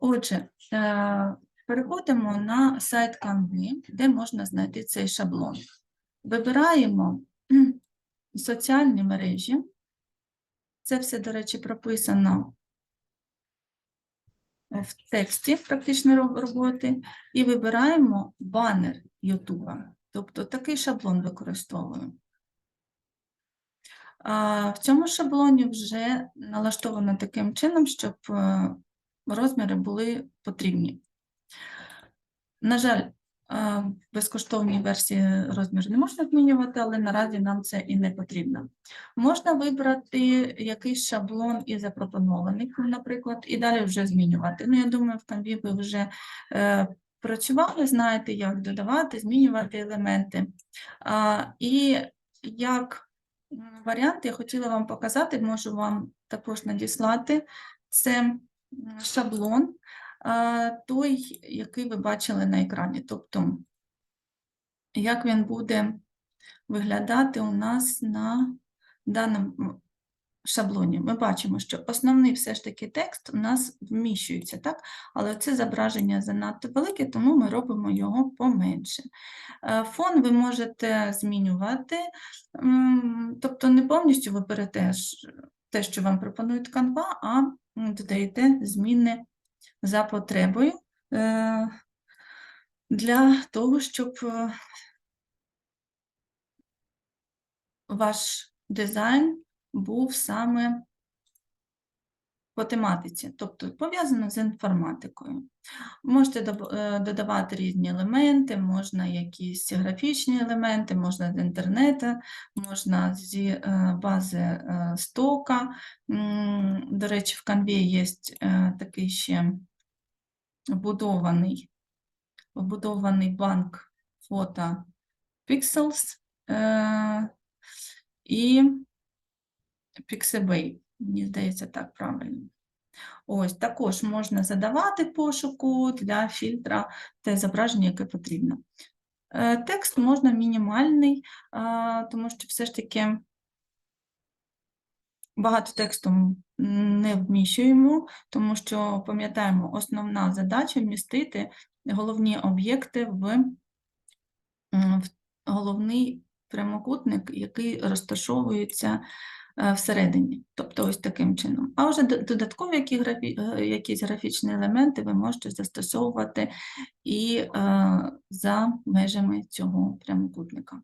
Отже, е, переходимо на сайт Canva, де можна знайти цей шаблон. Вибираємо соціальні мережі. Це все, до речі, прописано в тексті практичної роботи. І вибираємо банер YouTube. Тобто такий шаблон використовуємо. В цьому шаблоні вже налаштовано таким чином, щоб е, розміри були потрібні. На жаль, е, в безкоштовній версії розмір не можна змінювати, але наразі нам це і не потрібно. Можна вибрати якийсь шаблон із запропонованих, наприклад, і далі вже змінювати. Ну, я думаю, в Canvі ви вже е, працювали, знаєте, як додавати, змінювати елементи. А, І як варіант я хотіла вам показати, можу вам також надіслати. Це шаблон, той, який ви бачили на екрані. Тобто, як він буде виглядати у нас на даному шаблоні. Ми бачимо, що основний все ж таки текст у нас вміщується, так? але це зображення занадто велике, тому ми робимо його поменше. Е, Фон ви можете змінювати, тобто не повністю ви берете ж те, що вам пропонують Canva, а додаєте зміни за потребою е, для того, щоб е, ваш дизайн був саме по тематиці, тобто пов'язано з інформатикою. Можете е, додавати різні елементи, можна якісь графічні елементи, можна з інтернету, можна зі е, бази е, стока. До речі, в Canva є такий ще вбудований, вбудований банк фото Pixels і Pixabay, мені здається, так правильно. Ось також можна задавати пошуку для фільтра те зображення, яке потрібно. Е, Текст можна мінімальний, тому що все ж таки багато тексту не вміщуємо, тому що пам'ятаємо, основна задача вмістити головні об'єкти в, головний прямокутник, який розташовується всередині, тобто ось таким чином. А вже додаткові які графі... е, якісь графічні елементи ви можете застосовувати і е, за межами цього прямокутника.